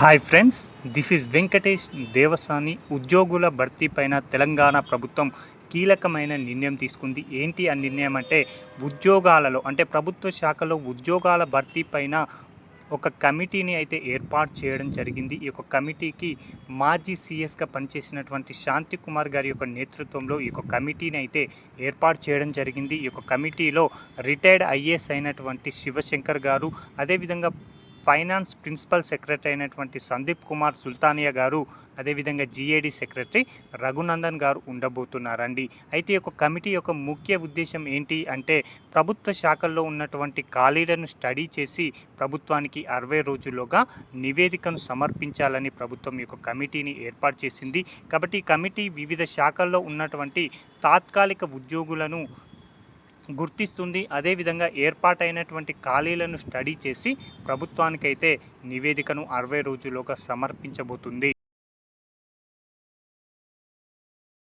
Hi friends this is Venkatesh Devasani ఉద్యోగుల భర్తీ పైన తెలంగాణ ప్రభుత్వం కీలకమైన నిర్ణయం తీసుకుంది. ఏంటి ఆ నిర్ణయం అంటే ఉద్యోగాలలో అంటే ప్రభుత్వ శాఖలో ఉద్యోగాల భర్తీ పైన ఒక కమిటీని అయితే ఏర్పాటు చేయడం జరిగింది. ఈ యొక్క కమిటీకి మాజీ సీఎస్గా పనిచేసినటువంటి శాంతి కుమార్ గారి యొక్క నేతృత్వంలో ఈ యొక్క కమిటీని అయితే ఏర్పాటు చేయడం జరిగింది. ఈ యొక్క కమిటీలో రిటైర్డ్ ఐఏఎస్ అయినటువంటి శివశంకర్ గారు అదేవిధంగా ఫైనాన్స్ ప్రిన్సిపల్ సెక్రటరీ అయినటువంటి సందీప్ కుమార్ సుల్తానియా గారు అదేవిధంగా జిఏడి సెక్రటరీ రఘునందన్ గారు ఉండబోతున్నారండి. అయితే ఈ యొక్క కమిటీ యొక్క ముఖ్య ఉద్దేశం ఏంటి అంటే ప్రభుత్వ శాఖల్లో ఉన్నటువంటి ఖాళీలను స్టడీ చేసి ప్రభుత్వానికి అరవై రోజుల్లోగా నివేదికను సమర్పించాలని ప్రభుత్వం యొక్క కమిటీని ఏర్పాటు చేసింది. కాబట్టి ఈ కమిటీ వివిధ శాఖల్లో ఉన్నటువంటి తాత్కాలిక ఉద్యోగులను గుర్తిస్తుంది. అదేవిధంగా ఏర్పాటైనటువంటి ఖాళీలను స్టడీ చేసి ప్రభుత్వానికైతే నివేదికను అరవై రోజుల్లోగా సమర్పించబోతుంది.